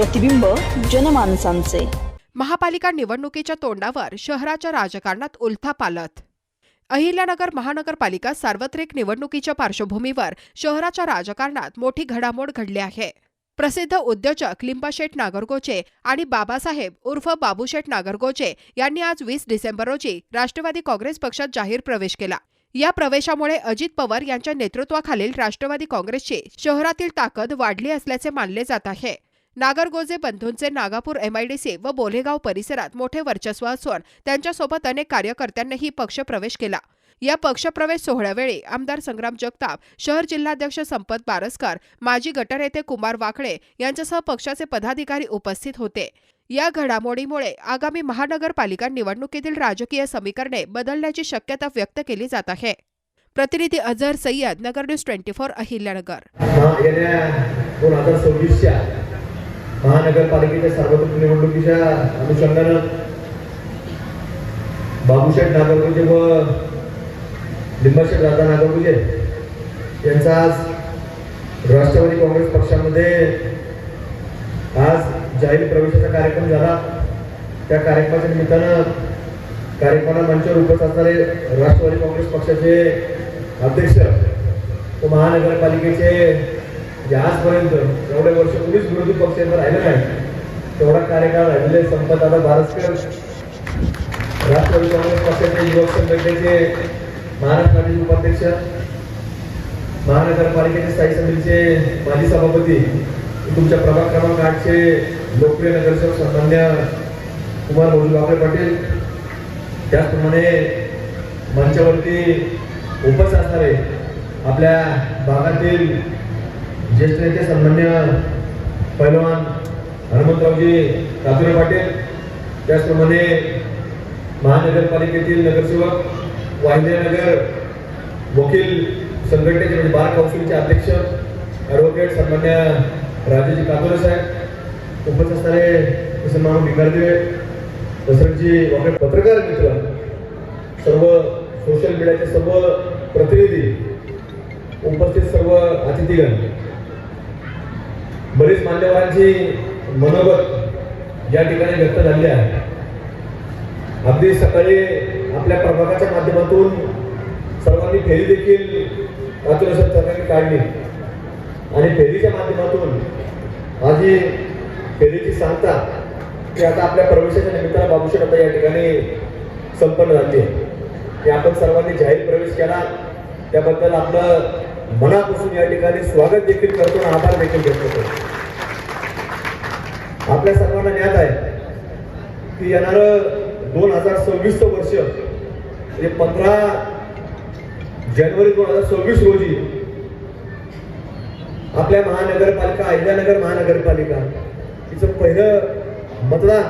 प्रतिबिंब जनमानसांचे. महापालिका निवडणुकीच्या तोंडावर शहराच्या राजकारणात उलथापालथ अहिल्यानगर महानगरपालिका सार्वत्रिक निवडणुकीच्या पार्श्वभूमीवर शहराच्या राजकारणात मोठी घडामोड घडली आहे. प्रसिद्ध उद्योजक लिंबाशेठ नागरगोचे आणि बाबासाहेब उर्फ बाबूशेठ नागरगोचे यांनी आज वीस डिसेंबर रोजी राष्ट्रवादी काँग्रेस पक्षात जाहीर प्रवेश केला. या प्रवेशामुळे अजित पवार यांच्या नेतृत्वाखालील राष्ट्रवादी काँग्रेसची शहरातील ताकद वाढली असल्याचे मानले जात आहे. नागरगोजे बंधूंचे नागापूर एमआयडीसी व बोलेगाव परिसरात मोठे वर्चस्व असून त्यांच्यासोबत अनेक कार्यकर्त्यांनीही पक्षप्रवेश केला. या पक्षप्रवेश सोहळ्यावेळी आमदार संग्राम जगताप शहर जिल्हाध्यक्ष संपत बारसकर माजी गटर येथे कुमार वाकळे यांच्यासह पक्षाचे पदाधिकारी उपस्थित होते. या घडामोडीमुळे आगामी महानगरपालिका निवडणुकीतील राजकीय समीकरणे बदलण्याची शक्यता व्यक्त केली जात आहे. प्रतिनिधी Azhar Sayyad Nagar news twenty four Ahilyanagar. महानगरपालिकेच्या सार्वत्रिक निवडणुकीच्या अनुषंगानं बाबूशेठ नागरगोजे व लिंबाशेठ दादा नागरगोजे यांचा आज राष्ट्रवादी काँग्रेस पक्षामध्ये आज जाहीर प्रवेशाचा कार्यक्रम झाला. त्या कार्यक्रमाच्या निमित्तानं कार्यक्रमाला मंचावर उपस्थित असणारे राष्ट्रवादी काँग्रेस पक्षाचे अध्यक्ष व महानगरपालिकेचे जे आजपर्यंत एवढे वर्ष कोणीच विरोधी पक्ष यांना राहिलं नाही. तेवढा कार्यकाळ राहिलेले आता बारसकर राष्ट्रवादी काँग्रेस पक्षाचे युवक संघटनेचे महाराष्ट्रातील उपाध्यक्ष महानगरपालिकेचे स्थायी समितीचे माजी सभापती तुमच्या प्रभाग क्रमांक आठचे लोकप्रिय नगरसेवक सन्मान्य कुमार भाऊ बापरे पाटील. त्याचप्रमाणे मंचावरती उपस्थित असणारे आपल्या भागातील ज्येष्ठ नेते सन्मान्य पैलवान हनुमंतरावजी कातुरे पाटील त्याचप्रमाणे महानगरपालिकेतील नगरसेवक वाहिन्यानगर वकील संघटनेचे म्हणजे बार काउन्सिलचे अध्यक्ष ॲडव्होकेट सन्मान्य राजेजी कातोरे साहेब उपस्थित असणारे सन्मान भिकारदेवे दसरजी वगैरे पत्रकार मित्र सर्व सोशल मीडियाचे सर्व प्रतिनिधी उपस्थित सर्व अतिथीगण. बरीच मान्यवरांची मनोगत या ठिकाणी व्यक्त झाली आहे. अगदी सकाळी आपल्या प्रभागाच्या माध्यमातून सर्वांनी फेरी देखील सरकारने काढली. आणि फेरीच्या माध्यमातून आज ही फेरीची सांगता की आता आपल्या प्रवेशाच्या निमित्तानं बाबूशेठ आता या ठिकाणी संपन्न झाली की आपण सर्वांनी जाहीर प्रवेश केला. त्याबद्दल आपलं मनापासून या ठिकाणी स्वागत देखील करतो आणि आभार देखील व्यक्त करतो. आपल्या सर्वांना ज्ञात आहे की येणारं दोन हजार सव्वीस वर्ष म्हणजे पंधरा जानेवारी दोन हजार सव्वीस रोजी आपल्या महानगरपालिका अहिल्यानगर महानगरपालिका तिचं पहिलं मतदान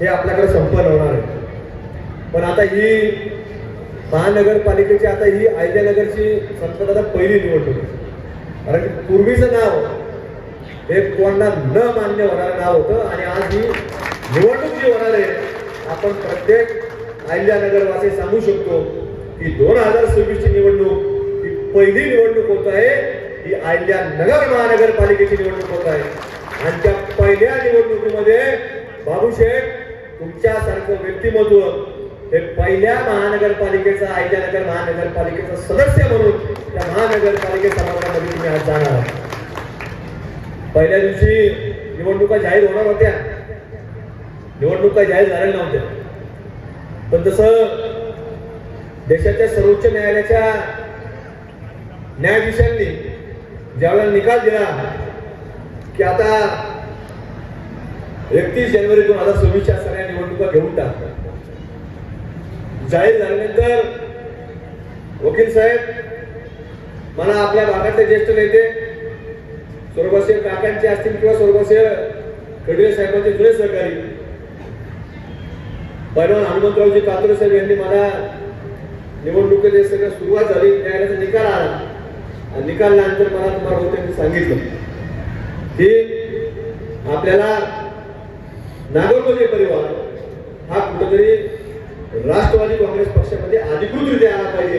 हे आपल्याकडे संपन्न होणार आहे. पण आता ही महानगरपालिकेची आता ही अहिल्यानगरची संपत आता पहिली निवडणूक कारण पूर्वीचं नाव हे कोणाला न मान्य होणारं नाव होतं आणि आज ही निवडणूक जी होणार आहे आपण प्रत्येक अहिल्यानगरवासी सांगू शकतो की दोन हजार सव्वीसची निवडणूक ही पहिली निवडणूक होत आहे. ही अहिल्यानगर महानगरपालिकेची निवडणूक होत आहे. आणि त्या पहिल्या निवडणुकीमध्ये बाबूशेठ तुमच्यासारखं व्यक्तिमत्व हे पहिल्या महानगरपालिकेचा अहिल्यानगर महानगरपालिकेचा सदस्य म्हणून त्या महानगरपालिके समाजामध्ये तुम्ही आज जाणार आहात. पहिल्या दिवशी निवडणुका जाहीर होणार होत्या. निवडणुका जाहीर झालेल्या नव्हत्या. पण तसं देशाच्या सर्वोच्च न्यायालयाच्या न्यायाधीशांनी ज्यावेळेला निकाल दिला की आता एकतीस जानेवारी दोन हजार सव्वीसच्या सगळ्या निवडणुका घेऊन टाक. जाहीर झाल्यानंतर वकील साहेब मला आपल्या भागातले ज्येष्ठ नेते स्वर्गवासीय काकांचे असतील किंवा स्वर्गवासीय खडगे साहेबांचे जुळे सहकारी. पैलवान हनुमंतरावजी कातुरे साहेब यांनी मला निवडणुकीत सगळं सुरुवात झाली न्यायालयाचा निकाल आला. आणि निकालल्यानंतर मला तुम्हाला होते सांगितलं. की आपल्याला नागरमध्ये परिवार हा कुठेतरी राष्ट्रवादी काँग्रेस पक्षामध्ये अधिकृतरित्या आला पाहिजे.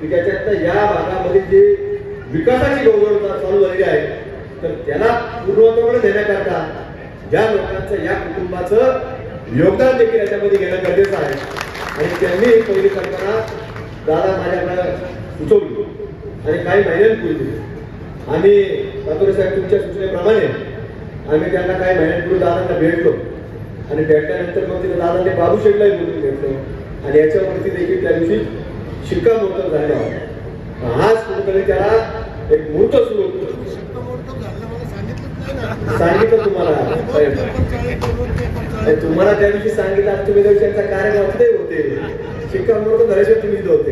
की त्याच्यात या भागामध्ये जी विकासाची गौरवता चालू झालेली आहे तर त्याला पूर्वत्वाकडे देण्याकरता ज्या लोकांचं या कुटुंबाचं योगदान देखील याच्यामध्ये घेणं गरजेचं आहे. आणि त्यांनी पहिली करताना दादा माझ्याकडे सुचवली. आणि काही महिन्यांपूर्वी आणि सातोरे साहेब तुमच्या सूचनेप्रमाणे आम्ही त्यांना काही महिन्यांपूर्वी दादांना भेटलो. आणि भेटल्यानंतर मग तिथे दादांनी बाबू शेडलाही बोलून भेटलो आणि याच्यावरती देखील त्या दिवशी शिक्कामोर्तब झालेला होता. आज कुठेतरी त्याला एक मूर्त सुरू होतो. सांगितलं तुम्हाला. तुम्हाला त्या दिवशी सांगितलं आज तुम्ही त्या कार्य कार्यक्रम होते. शिक्कामोर्तब झाल्याशिवाय तुम्ही इथं होते.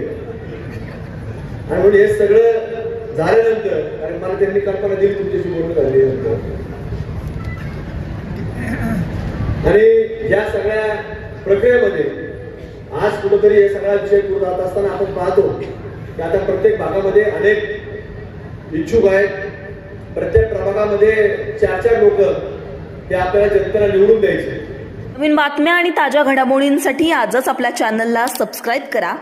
आणि म्हणून हे सगळं झाल्यानंतर कारण मला त्यांनी कल्पना दिली तुमच्याशी बोलून झाल्यानंतर आणि या सगळ्या प्रक्रियेमध्ये आज कुठंतरी हे सगळा विषय पुढे जात असताना आपण पाहतो की आता प्रत्येक भागामध्ये अनेक इच्छुक आहेत. प्रत्येक प्रमाणामध्ये चार चार लोक हे आपल्याला जनतेला निवडून द्यायचे. नवीन बातम्या आणि ताज्या घडामोडींसाठी आजच आपल्या चॅनलला सबस्क्राईब करा.